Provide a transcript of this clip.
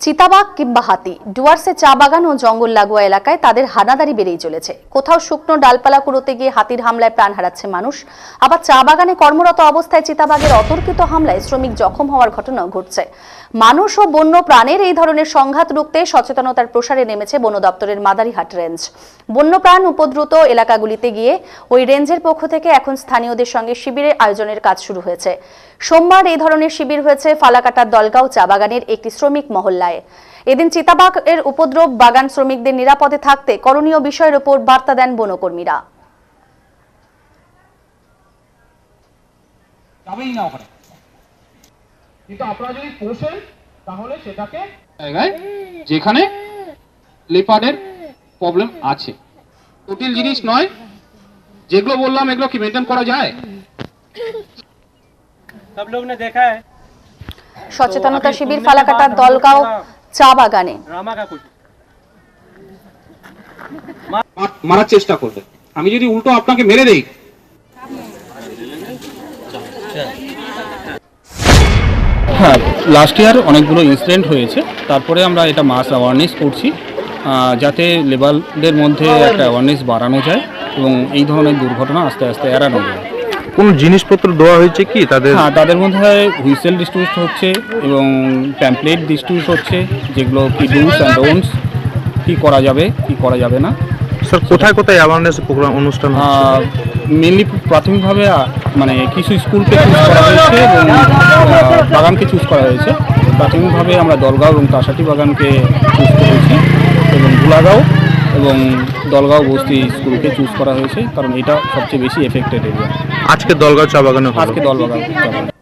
চিতাবাঘ কিংবা হাতি, ডুয়ার্সে চা বাগান ও জঙ্গল লাগোয়া এলাকায় তাদের হানাদারি বেড়েই চলেছে। কোথাও শুকনো ডালপালা কুড়োতে গিয়ে হাতির হামলায় প্রাণ হারাচ্ছে মানুষ। আবার চা বাগানে কর্মরত অবস্থায় চিতাবাঘের অতর্কিত হামলায় শ্রমিক জখম হওয়ার ঘটনাও ঘটছে। মানুষ ও বন্য প্রাণের এই ধরনের সংঘাত রুখতে সচেতনতার প্রসারে নেমেছে বন দপ্তরের মাদারিহাট রেঞ্জ। বন্যপ্রাণ উপদ্রুত এলাকাগুলিতে গিয়ে ওই রেঞ্জের পক্ষ থেকে এখন স্থানীয়দের সঙ্গে শিবিরের আয়োজনের কাজ শুরু হয়েছে। সোমবার এই ধরনের শিবির হয়েছে ফালাকাটার দলগাঁও চা বাগানের একটি শ্রমিক মহল্লায়। জেলায় এদিন চিতাবাগ এর উপদ্রব বাগান শ্রমিকদের নিরাপদে থাকতে করণীয় বিষয়ের উপর বার্তা দেন বনকর্মীরা। যেখানে প্রবলেম আছে। জটিল জিনিস নয় যেগুলো বললাম এগুলো কি মেনটেন করা যায়? সব লোক দেখে সচেতনতা শিবির ফালাকাটা দলগাঁও চা বাগানে। মারার চেষ্টা করবে। আমি যদি উল্টো আপনাকে মেরে দেই। হ্যাঁ লাস্ট ইয়ার অনেকগুলো ইনসিডেন্ট হয়েছে। তারপরে আমরা এটা মাস অ্যাওয়ারনেস করছি যাতে লেবারদের মধ্যে একটা অ্যাওয়ারনেস বাড়ানো যায় এবং এই ধরনের দুর্ঘটনা আস্তে আস্তে এড়ানো যায়। কোন জিনিসপত্র দেওয়া হয়েছে কি তাদের? হ্যাঁ তাদের মধ্যে হুইসেল ডিস্ট্রিবিউট হচ্ছে এবং প্যাম্পলেট ডিস্ট্রিবিউট হচ্ছে যেগুলো কি ডুস অ্যান্ড ডোন্টস কী করা যাবে কি করা যাবে না। স্যার কোথায় কোথায় অ্যাওয়ারনেস প্রোগ্রাম অনুষ্ঠান মেনলি প্রাথমিকভাবে মানে কিছু স্কুলকে চুজ করা হয়েছে এবং বাগানকে চুজ করা হয়েছে। প্রাথমিকভাবে আমরা দলগাঁও এবং তাসাটি বাগানকে চুজ করেছি এবং গোলাগাঁও এবং দলগাঁও বস্তি স্কুলকে চুজ করা হয়েছে কারণ এটা সবচেয়ে বেশি এফেক্টেড এরিয়া আজকে দলগাঁও চা বাগানে আজকে দলগাঁও চা দলবাগান